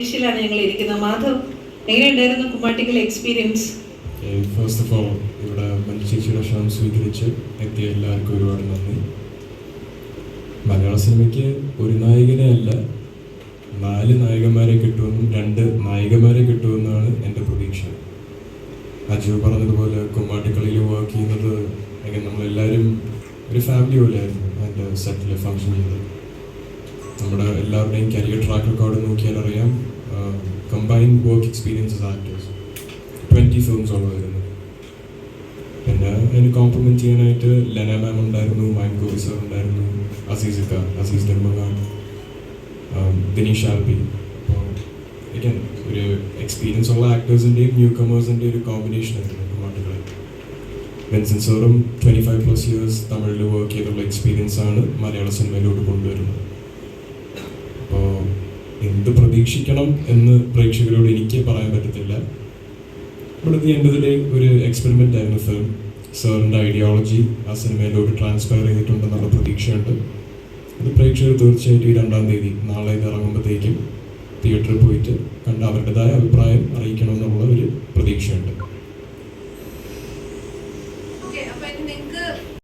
ാണ് ഞങ്ങൾ ഇരിക്കുന്നത്. മാധവ് എങ്ങനെയുണ്ടായിരുന്നു കുമ്മാട്ടിക്കൽ എക്സ്പീരിയൻസ് ഫസ്റ്റ് ഓഫ് ഓൾ ഇവിടെ ചേച്ചിയുടെ ക്ഷണം സ്വീകരിച്ച് എത്തിയ എല്ലാവർക്കും ഒരുപാട് നന്ദി. മലയാള സിനിമയ്ക്ക് ഒരു നായകനെ അല്ല നാല് നായകന്മാരെ കിട്ടുമെന്നും രണ്ട് നായികമാരെ കിട്ടുമെന്നാണ് എന്റെ പ്രതീക്ഷ. അജു പറഞ്ഞതുപോലെ കുമ്മാട്ടിക്കളിയിൽ വർക്ക് ചെയ്യുന്നത് അങ്ങനെ നമ്മളെല്ലാവരും ഒരു ഫാമിലി പോലെയായിരുന്നു എന്റെ സെറ്റിൽ ഫങ്ഷൻ ചെയ്തത്. നമ്മുടെ എല്ലാവരുടെയും കരിയർ ട്രാക്ക് റെക്കോർഡ് നോക്കിയാൽ അറിയാം combined work experiences actors twenty ഫിലിംസോളം വരുന്നു പിന്നെ അതിന് കോംപ്ലിമെന്റ് ചെയ്യാനായിട്ട് ലെന മാം ഉണ്ടായിരുന്നു മാൻകോവി സർ ഉണ്ടായിരുന്നു അസീസ് ഇക്ക അസീസ് ധർമ്മഖാൻ ദിനീഷ് ആൽബി അപ്പോൾ again ഒരു എക്സ്പീരിയൻസ് ഉള്ള ആക്ടേഴ്സിന്റെയും ന്യൂ കമേഴ്സിന്റെയും ഒരു കോമ്പിനേഷൻ ആയിരുന്നു കുമാട്ടുകളിൽ ബെൻസൻ സാറും ട്വന്റി ഫൈവ് പ്ലസ് ഇയേഴ്സ് തമിഴിൽ വർക്ക് ചെയ്തുള്ള എക്സ്പീരിയൻസ് ആണ് മലയാള സിനിമയിലോട്ട് കൊണ്ടുവരുന്നത്. എന്ത് പ്രതീക്ഷിക്കണം എന്ന് പ്രേക്ഷകരോട് എനിക്ക് പറയാൻ പറ്റത്തില്ല. ഇവിടുത്തെ എന്റെതിൽ ഒരു എക്സ്പെരിമെന്റ് ആയിരുന്നു ഫിലിം സാറിന്റെ ഐഡിയോളജി ആ സിനിമയിലോട്ട് ട്രാൻസ്ഫയർ ചെയ്തിട്ടുണ്ടെന്നുള്ള പ്രതീക്ഷയുണ്ട്. അത് പ്രേക്ഷകർ തീർച്ചയായിട്ടും ഈ രണ്ടാം തീയതി നാളെ ഇത് ഇറങ്ങുമ്പോഴത്തേക്കും തിയേറ്ററിൽ പോയിട്ട് കണ്ട് അവരുടേതായ അഭിപ്രായം അറിയിക്കണമെന്നുള്ള ഒരു പ്രതീക്ഷയുണ്ട്.